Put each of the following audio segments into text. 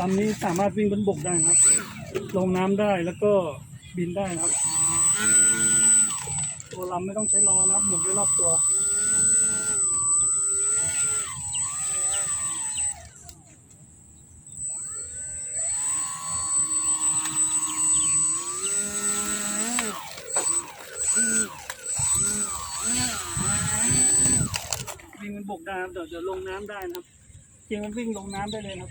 ลำนี้สามารถวิ่งบนบกได้นะครับ ลงน้ำได้แล้วก็บินได้นะครับ ตัวลำไม่ต้องใช้ล้อนะครับ หมุนได้รอบตัววิ่งบนบกได้ครับเดี๋ยวเดี๋ยวลงน้ำได้นะครับจริงมันวิ่งลงน้ำได้เลยครับ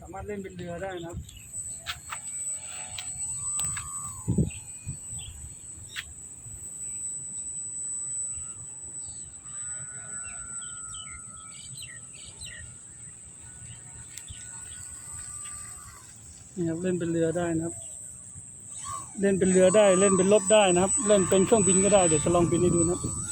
สามารถ เล่นเป็นเรือได้นะครับนี่ครับเล่นเป็นเรือได้นะครับ เล่นเป็นเรือได้ เล่นเป็นรถได้นะครับ เล่นเป็นเครื่องบินก็ได้ เดี๋ยวจะลองบินให้ดูนะครับ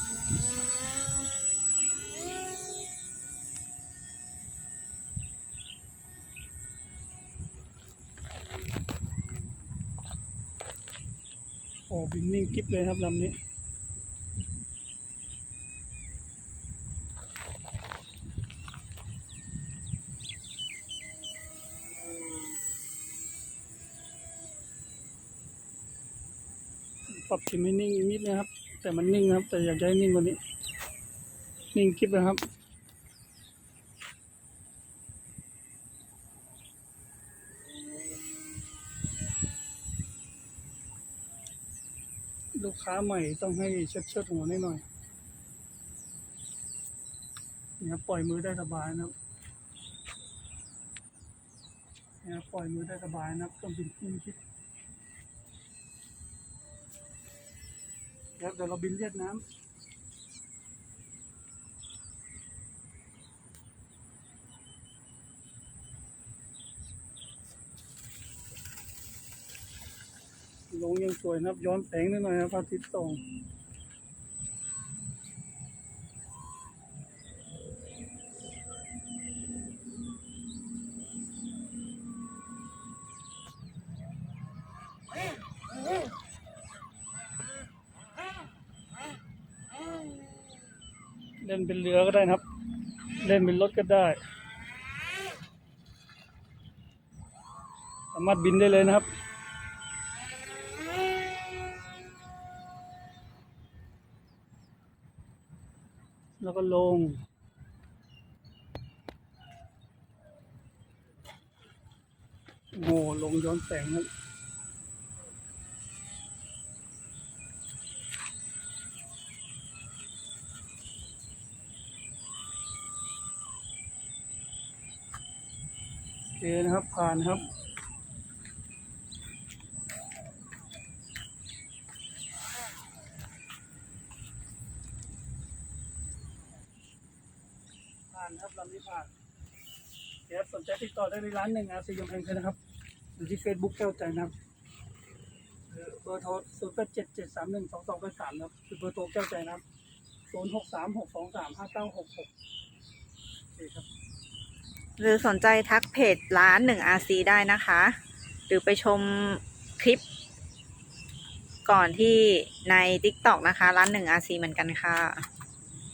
โอ้บินนิ่งกิ๊บเลยครับลำนี้ปรับทิมให้นิ่งนิดนะครับ แต่มันนิ่งครับ แต่อยากจะให้นิ่งกว่านี้ นิ่งคลิปนะครับ ลูกค้าใหม่ต้องให้เช็ดเช็ดหัวนิดหน่อยเนี่ยปล่อยมือได้สบายนะครับเนี่ยปล่อยมือได้สบายนะครับต้องบินขึ้นคิดแล้วเดี๋ยวเราบินเรียกน้ำ ลงยังสวยนะครับ ย้อนแสงนิดหน่อยครับพระอาทิตย์ส่องเล่นเป็นเรือก็ได้นะครับ เล่นเป็นรถก็ได้ สามารถบินได้เลยนะครับ แล้วก็ลงโอ้โหลงย้อนแสงครับโอเคนะครับผ่านครับ ผ่านครับลำนี้ผ่านเดี๋ยวสนใจติดต่อได้ในร้านหนึ่งอาซียมเพลงนะครับอยู่ที่เฟซบุ๊กแก้วใจนะครับหรือเบอร์โทรศูนย์แปดเจ็ดเจ็ดสามหนึ่งสองสองแปดสามครับคือเบอร์โทรแก้วใจนะครับศูนย์หกสามหกสองสามห้าเก้าหกหกโอเคครับหรือสนใจทักเพจร้านหนึ่ง RC ได้นะคะ หรือไปชมคลิป ก่อนที่ใน TikTok นะคะ ร้านหนึ่ง RC เหมือนกันค่ะ